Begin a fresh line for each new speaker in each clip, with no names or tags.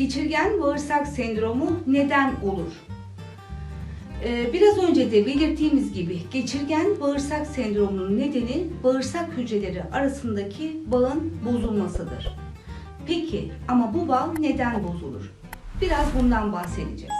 Geçirgen bağırsak sendromu neden olur? Ee, Biraz önce de belirttiğimiz gibi geçirgen bağırsak sendromunun nedeni bağırsak hücreleri arasındaki bağın bozulmasıdır. Peki ama bu bağ neden bozulur? Biraz bundan bahsedeceğiz.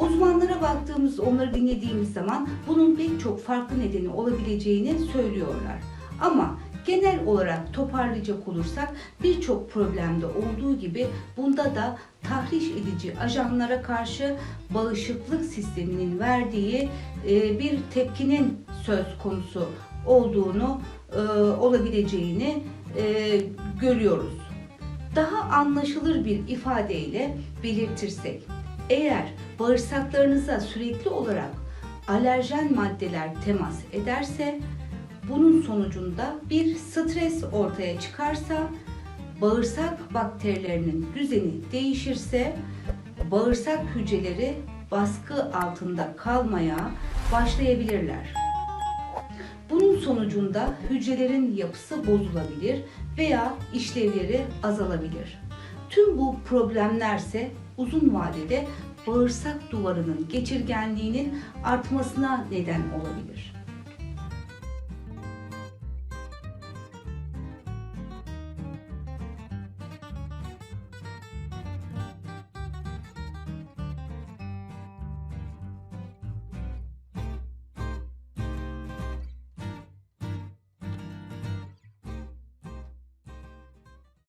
Uzmanlara baktığımız, onları dinlediğimiz zaman bunun pek çok farklı nedeni olabileceğini söylüyorlar. Ama genel olarak toparlayacak olursak birçok problemde olduğu gibi bunda da tahriş edici ajanlara karşı bağışıklık sisteminin verdiği e, bir tepkinin söz konusu olduğunu e, olabileceğini e, görüyoruz. Daha anlaşılır bir ifadeyle belirtirsek, eğer bağırsaklarınıza sürekli olarak alerjen maddeler temas ederse, bunun sonucunda bir stres ortaya çıkarsa, bağırsak bakterilerinin düzeni değişirse, bağırsak hücreleri baskı altında kalmaya başlayabilirler. Bunun sonucunda hücrelerin yapısı bozulabilir veya işlevleri azalabilir. Tüm bu problemlerse uzun vadede bağırsak duvarının geçirgenliğinin artmasına neden olabilir.